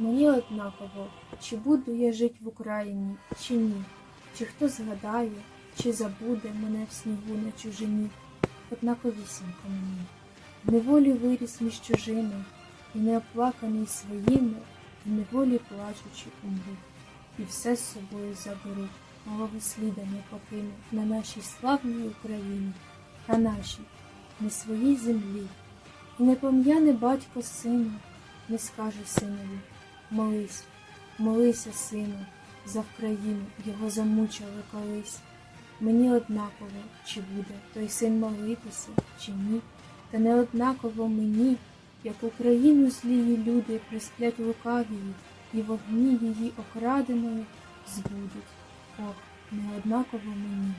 Мені однаково, чи буду я жить в Україні, чи ні, чи хто згадає, чи забуде мене в снігу на чужині, однаковісінько мені. В неволі виріс між чужими, і не оплаканий своїми, в неволі плачучи умру, і все з собою заберу, голови сліда не покину на нашій славній Україні, на нашій, не своїй землі. І не пом'яне батько сина, не скаже синові, молись, молися, сину, за Вкраїну його замучили колись. Мені однаково, чи буде той син молитися, чи ні, та не однаково мені, як Україну злії люди присплять лукавії, і вогні її окраденою збудуть. Ох, не однаково мені.